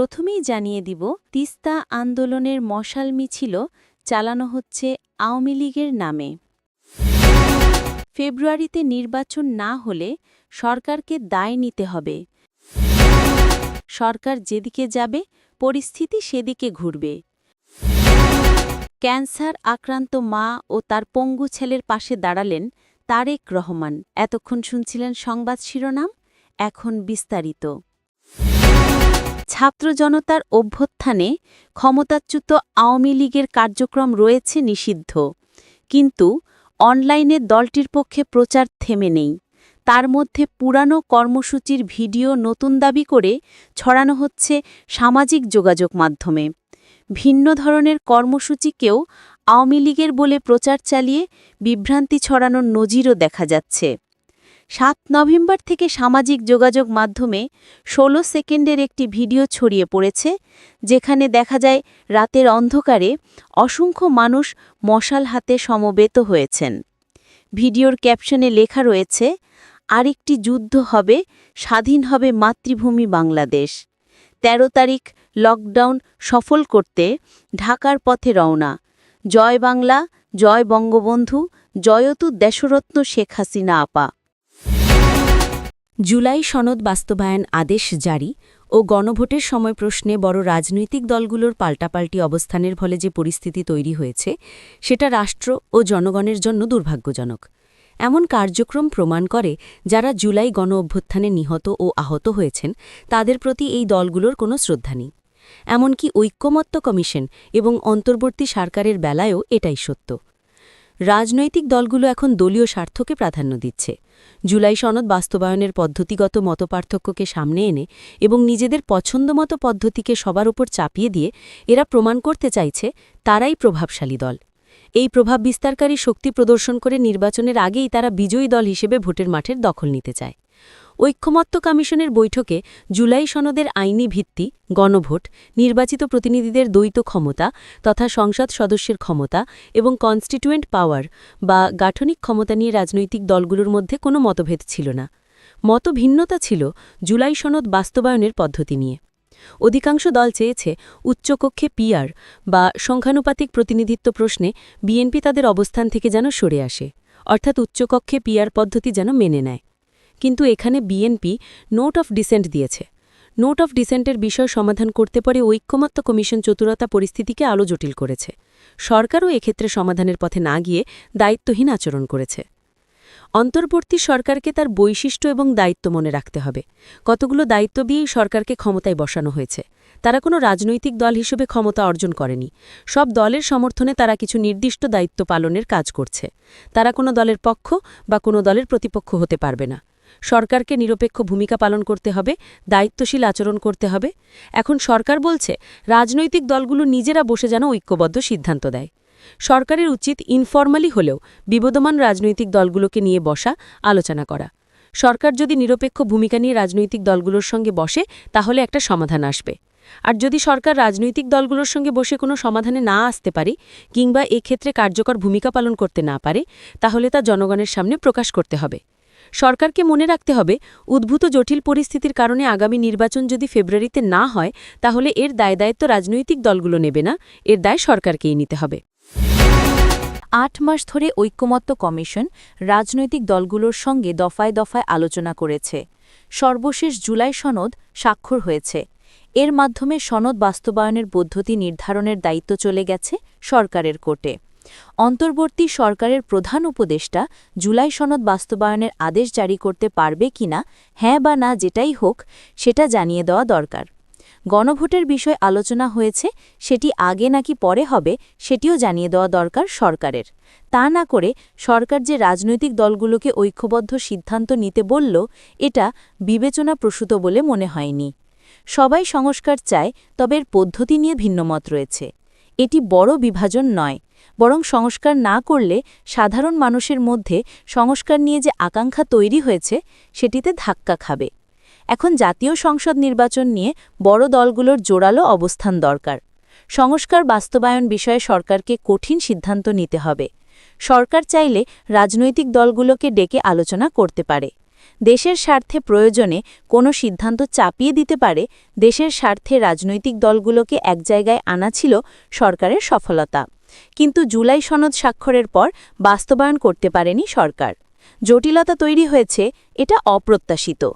প্রথমেই জানিয়ে দিব, তিস্তা আন্দোলনের মশাল মিছিল চালানো হচ্ছে আওয়ামী লীগের নামে। ফেব্রুয়ারিতে নির্বাচন না হলে সরকারকে দায় নিতে হবে। সরকার যেদিকে যাবে, পরিস্থিতি সেদিকে ঘুরবে। ক্যান্সার আক্রান্ত মা ও তার পঙ্গু ছেলের পাশে দাঁড়ালেন তারেক রহমান। এতক্ষণ শুনছিলেন সংবাদ শিরোনাম, এখন বিস্তারিত। ছাত্র জনতার অভ্যুত্থানে ক্ষমতাচ্যুত আওয়ামী লীগের কার্যক্রম রয়েছে নিষিদ্ধ। কিন্তু অনলাইনে দলটির পক্ষে প্রচার থেমে নেই। তার মধ্যে পুরানো কর্মসূচির ভিডিও নতুন দাবি করে ছড়ানো হচ্ছে সামাজিক যোগাযোগ মাধ্যমে। ভিন্ন ধরনের কর্মসূচিকেও আওয়ামী লীগের বলে প্রচার চালিয়ে বিভ্রান্তি ছড়ানোর নজিরও দেখা যাচ্ছে। সাত নভেম্বর থেকে সামাজিক যোগাযোগ মাধ্যমে ১৬ সেকেন্ডের একটি ভিডিও ছড়িয়ে পড়েছে, যেখানে দেখা যায় রাতের অন্ধকারে অসংখ্য মানুষ মশাল হাতে সমবেত হয়েছেন। ভিডিওর ক্যাপশনে লেখা রয়েছে, আরেকটি যুদ্ধ হবে, স্বাধীন হবে মাতৃভূমি বাংলাদেশ। ১৩ তারিখ লকডাউন সফল করতে ঢাকার পথে রওনা। জয় বাংলা, জয় বঙ্গবন্ধু, জয়তু দেশরত্ন শেখ হাসিনা আপা। জুলাই সনদ বাস্তবায়ন আদেশ জারি ও গণভোটের সময় প্রশ্নে বড় রাজনৈতিক দলগুলোর পাল্টাপাল্টি অবস্থানের ফলে যে পরিস্থিতি তৈরি হয়েছে, সেটা রাষ্ট্র ও জনগণের জন্য দুর্ভাগ্যজনক। এমন কার্যক্রম প্রমাণ করে যারা জুলাই গণ অভ্যুত্থানে নিহত ও আহত হয়েছেন, তাদের প্রতি এই দলগুলোর কোনো শ্রদ্ধা নেই। এমনকি ঐক্যমত্য কমিশন এবং অন্তর্বর্তী সরকারের বেলায়ও এটাই সত্য। রাজনৈতিক দলগুলো এখন দলীয় স্বার্থকে প্রাধান্য দিচ্ছে। জুলাই সনদ বাস্তবায়নের পদ্ধতিগত মতপার্থক্যকে সামনে এনে এবং নিজেদের পছন্দমতো পদ্ধতিকে সবার উপর চাপিয়ে দিয়ে এরা প্রমাণ করতে চাইছে, তারাই প্রভাবশালী দল। এই প্রভাব বিস্তারকারী শক্তি প্রদর্শন করে নির্বাচনের আগেই তারা বিজয়ী দল হিসেবে ভোটের মাঠের দখল নিতে চায়। ঐক্যমত্য কমিশনের বৈঠকে জুলাই সনদের আইনি ভিত্তি, গণভোট, নির্বাচিত প্রতিনিধিদের দ্বৈত ক্ষমতা তথা সংসদ সদস্যের ক্ষমতা এবং কনস্টিটিউয়েন্ট পাওয়ার বা গাঠনিক ক্ষমতা নিয়ে রাজনৈতিক দলগুলোর মধ্যে কোনো মতভেদ ছিল না। মতভিন্নতা ছিল জুলাই সনদ বাস্তবায়নের পদ্ধতি নিয়ে। অধিকাংশ দল চেয়েছে উচ্চকক্ষে পিআর বা সংখ্যানুপাতিক প্রতিনিধিত্ব প্রশ্নে বিএনপি তাদের অবস্থান থেকে যেন সরে আসে, অর্থাৎ উচ্চকক্ষে পিআর পদ্ধতি যেন মেনে নেয়। কিন্তু এখানে বিএনপি নোট অফ ডিসেন্ট দিয়েছে। নোট অফ ডিসেন্টের বিষয় সমাধান করতে পারে ঐক্যমত্য কমিশন চতুরতা পরিস্থিতিকে আলো জটিল করেছে। সরকারও এক্ষেত্রে সমাধানের পথে না গিয়ে দায়িত্বহীন আচরণ করেছে। অন্তর্বর্তী সরকারকে তার বৈশিষ্ট্য এবং দায়িত্ব মনে রাখতে হবে। কতগুলো দায়িত্ব দিয়েই সরকারকে ক্ষমতায় বসানো হয়েছে। তারা কোনো রাজনৈতিক দল হিসেবে ক্ষমতা অর্জন করেনি। সব দলের সমর্থনে তারা কিছু নির্দিষ্ট দায়িত্ব পালনের কাজ করছে। তারা কোনো দলের পক্ষ বা কোনো দলের প্রতিপক্ষ হতে পারবে না। সরকারকে নিরপেক্ষ ভূমিকা পালন করতে হবে, দায়িত্বশীল আচরণ করতে হবে। এখন সরকার বলছে, রাজনৈতিক দলগুলো নিজেরা বসে যেন ঐক্যবদ্ধ সিদ্ধান্ত দেয়। সরকারের উচিত ইনফর্মালি হলেও বিবদমান রাজনৈতিক দলগুলোকে নিয়ে বসা, আলোচনা করা। সরকার যদি নিরপেক্ষ ভূমিকা নিয়ে রাজনৈতিক দলগুলোর সঙ্গে বসে, তাহলে একটা সমাধান আসবে। আর যদি সরকার রাজনৈতিক দলগুলোর সঙ্গে বসে কোনো সমাধানে না আসতে পারে, কিংবা এক্ষেত্রে কার্যকর ভূমিকা পালন করতে না পারে, তাহলে তা জনগণের সামনে প্রকাশ করতে হবে। সরকারকে মনে রাখতে হবে, উদ্ভূত জটিল পরিস্থিতির কারণে আগামী নির্বাচন যদি ফেব্রুয়ারিতে না হয়, তাহলে এর দায় দায়িত্ব রাজনৈতিক দলগুলো নেবে না, এর দায় সরকারকেই নিতে হবে। আট মাস ধরে ঐক্যমত্য কমিশন রাজনৈতিক দলগুলোর সঙ্গে দফায় দফায় আলোচনা করেছে। সর্বশেষ জুলাই সনদ স্বাক্ষর হয়েছে। এর মাধ্যমে সনদ বাস্তবায়নের পদ্ধতি নির্ধারণের দায়িত্ব চলে গেছে সরকারের কোর্টে। অন্তর্বর্তী সরকারের প্রধান উপদেষ্টা জুলাই সনদ বাস্তবায়নের আদেশ জারি করতে পারবে কিনা হ্যাঁ বা না যেটাই হোক, সেটা জানিয়ে দেওয়া দরকার। গণভোটের বিষয় আলোচনা হয়েছে, সেটি আগে নাকি পরে হবে, সেটিও জানিয়ে দেওয়া দরকার সরকারের। তা না করে সরকার যে রাজনৈতিক দলগুলোকে ঐক্যবদ্ধ সিদ্ধান্ত নিতে বলল, এটা বিবেচনাপ্রসূত বলে মনে হয়নি। সবাই সংস্কার চায়, তবে এর পদ্ধতি নিয়ে ভিন্নমত রয়েছে। এটি বড় বিভাজন নয়, বরং সংস্কার না করলে সাধারণ মানুষের মধ্যে সংস্কার নিয়ে যে আকাঙ্ক্ষা তৈরি হয়েছে, সেটিতে ধাক্কা খাবে। এখন জাতীয় সংসদ নির্বাচন নিয়ে বড় দলগুলোর জোরালো অবস্থান দরকার। সংস্কার বাস্তবায়ন বিষয়ে সরকারকে কঠিন সিদ্ধান্ত নিতে হবে। সরকার চাইলে রাজনৈতিক দলগুলোকে ডেকে আলোচনা করতে পারে। দেশের স্বার্থে প্রয়োজনে কোনো সিদ্ধান্ত চাপিয়ে দিতে পারে, দেশের স্বার্থে রাজনৈতিক দলগুলোকে এক জায়গায় আনা ছিল সরকারের সফলতা। কিন্তু জুলাই সনদ স্বাক্ষরের পর বাস্তবায়ন করতে পারেনি সরকার। জটিলতা তৈরি হয়েছে, এটা অপ্রত্যাশিত।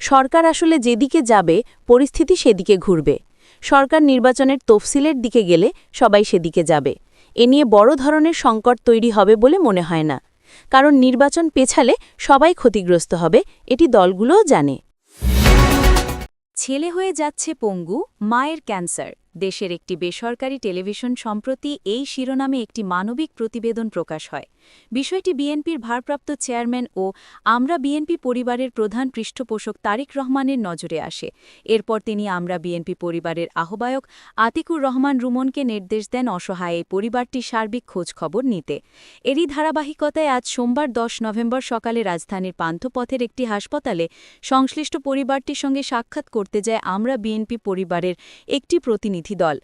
সরকার আসলে যেদিকে যাবে, পরিস্থিতি সেদিকে ঘুরবে। সরকার নির্বাচনের তফসিলের দিকে গেলে সবাই সেদিকে যাবে। এ নিয়ে বড় ধরনের সংকট তৈরি হবে বলে মনে হয় না। কারণ নির্বাচন পেছালে সবাই ক্ষতিগ্রস্ত হবে, এটি দলগুলোও জানে। ছেলে হয়ে যাচ্ছে পঙ্গু, মায়ের ক্যান্সার। দেশের একটি বেসরকারি টেলিভিশন সম্প্রতি এই শিরোনামে একটি মানবিক প্রতিবেদন প্রকাশ হয়। বিষয়টি বিএনপির ভারপ্রাপ্ত চেয়ারম্যান ও আমরা বিএনপি পরিবারের প্রধান পৃষ্ঠপোষক তারিক রহমানের নজরে আসে। এরপর তিনি আমরা বিএনপি পরিবারের আহ্বায়ক আতিকুর রহমান রুমনকে নির্দেশ দেন অসহায় এই পরিবারটির সার্বিক খোঁজখবর নিতে। এরই ধারাবাহিকতায় আজ সোমবার দশ নভেম্বর সকালে রাজধানীর পান্থপথের একটি হাসপাতালে সংশ্লিষ্ট পরিবারটির সঙ্গে সাক্ষাৎ করতে যায় আমরা বিএনপি পরিবারের একটি প্রতিনিধি। দল।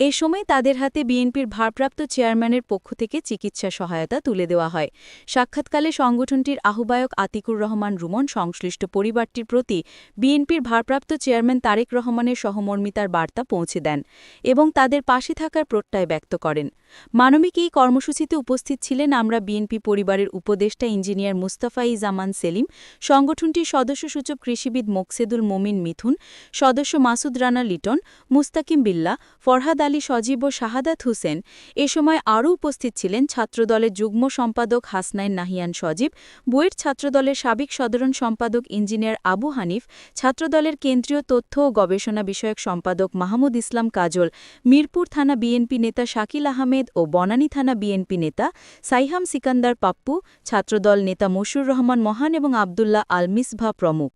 এ সময় তাদের হাতে বিএনপির ভারপ্রাপ্ত চেয়ারম্যানের পক্ষ থেকে চিকিৎসা সহায়তা তুলে দেওয়া হয়। সাক্ষাৎকালে সংগঠনটির আহ্বায়ক আতিকুর রহমান রুমন সংশ্লিষ্ট পরিবারটির প্রতি বিএনপির ভারপ্রাপ্ত চেয়ারম্যান তারেক রহমানের সহমর্মিতার বার্তা পৌঁছে দেন এবং তাদের পাশে থাকার প্রত্যয় ব্যক্ত করেন। মানবিক এই কর্মসূচিতে উপস্থিত ছিলেন আমরা বিএনপি পরিবারের উপদেষ্টা ইঞ্জিনিয়ার মুস্তাফাই জামান সেলিম, সংগঠনটির সদস্যসূচক কৃষিবিদ মোকসেদুল মোমিন মিথুন, সদস্য মাসুদ রানা লিটন, মুস্তাকিম বিল্লা ফরহাদ আলী সজীব ও শাহাদাত হোসেন এ সময় আরও উপস্থিত ছিলেন ছাত্রদলের যুগ্ম সম্পাদক হাসনাইন নাহিয়ান সজীব, বুয়েট ছাত্রদলের সাবেক সাধারণ সম্পাদক ইঞ্জিনিয়ার আবু হানিফ, ছাত্রদলের কেন্দ্রীয় তথ্য ও গবেষণা বিষয়ক সম্পাদক মাহমুদ ইসলাম কাজল, মিরপুর থানা বিএনপি নেতা শাকিল আহমেদ ও বনানী থানা বিএনপি নেতা সাইহাম সিকান্দার পাপ্পু, ছাত্রদল নেতা মশুর রহমান মহান এবং আবদুল্লাহ আল মিসভা প্রমুখ।